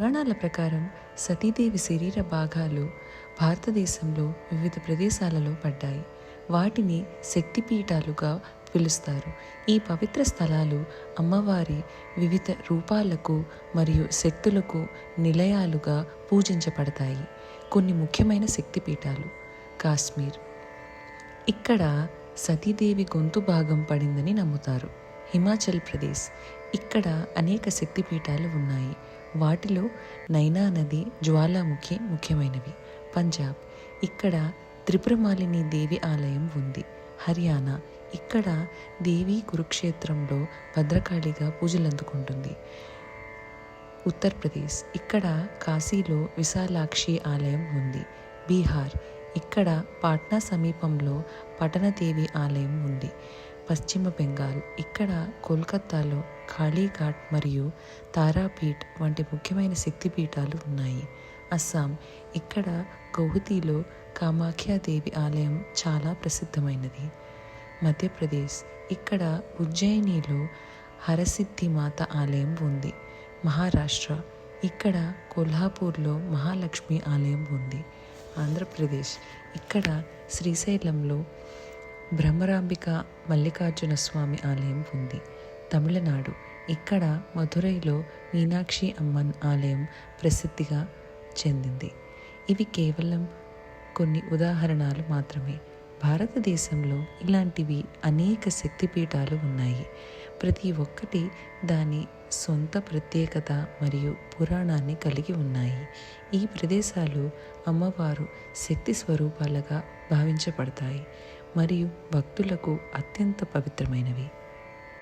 పురాణాల ప్రకారం సతీదేవి శరీర భాగాలు భారతదేశంలో వివిధ ప్రదేశాలలో పడ్డాయి. వాటిని శక్తిపీఠాలుగా పిలుస్తారు. ఈ పవిత్ర స్థలాలు అమ్మవారి వివిధ రూపాలకు మరియు శక్తులకు నిలయాలుగా పూజించబడతాయి. కొన్ని ముఖ్యమైన శక్తిపీఠాలు. కాశ్మీర్. ఇక్కడ సతీదేవి గొంతు భాగం పడిందని నమ్ముతారు. హిమాచల్ ప్రదేశ్. ఇక్కడ అనేక శక్తిపీఠాలు ఉన్నాయి. వాటిలో నైనా నది జ్వాలాముఖి ముఖ్యమైనవి. పంజాబ్. ఇక్కడ త్రిపురమాలిని దేవి ఆలయం ఉంది. హర్యానా. ఇక్కడ దేవి కురుక్షేత్రంలో భద్రకాళిగా పూజలందుకుంటుంది ఉత్తరప్రదేశ్. ఇక్కడ కాశీలో విశాలాక్షి ఆలయం ఉంది. బీహార్. ఇక్కడ పాట్నా సమీపంలో పటనదేవి ఆలయం ఉంది. పశ్చిమ బెంగాల్ ఇక్కడ కోల్కత్తాలో కాళీఘాట్ మరియు తారాపీఠ్ వంటి ముఖ్యమైన శక్తిపీఠాలు ఉన్నాయి. అస్సాం ఇక్కడ గౌహతిలో కామాఖ్యాదేవి ఆలయం చాలా ప్రసిద్ధమైనది. మధ్యప్రదేశ్ ఇక్కడ ఉజ్జయినిలో హరసిద్ధి మాత ఆలయం ఉంది. మహారాష్ట్ర ఇక్కడ కొల్హాపూర్లో మహాలక్ష్మి ఆలయం ఉంది. ఆంధ్రప్రదేశ్ ఇక్కడ శ్రీశైలంలో బ్రహ్మరాంబిక మల్లికార్జున స్వామి ఆలయం ఉంది. తమిళనాడు. ఇక్కడ మధురైలో మీనాక్షి అమ్మన్ ఆలయం ప్రసిద్ధిగా చెందింది. ఇవి కేవలం కొన్ని ఉదాహరణలు మాత్రమే. భారతదేశంలో ఇలాంటివి అనేక శక్తిపీఠాలు ఉన్నాయి. ప్రతి ఒక్కటి దాని సొంత ప్రత్యేకత మరియు పురాణాన్ని కలిగి ఉన్నాయి. ఈ ప్రదేశాలు అమ్మవారు శక్తి స్వరూపాలుగా భావించబడతాయి. మరియు భక్తులకు అత్యంత పవిత్రమైనవి.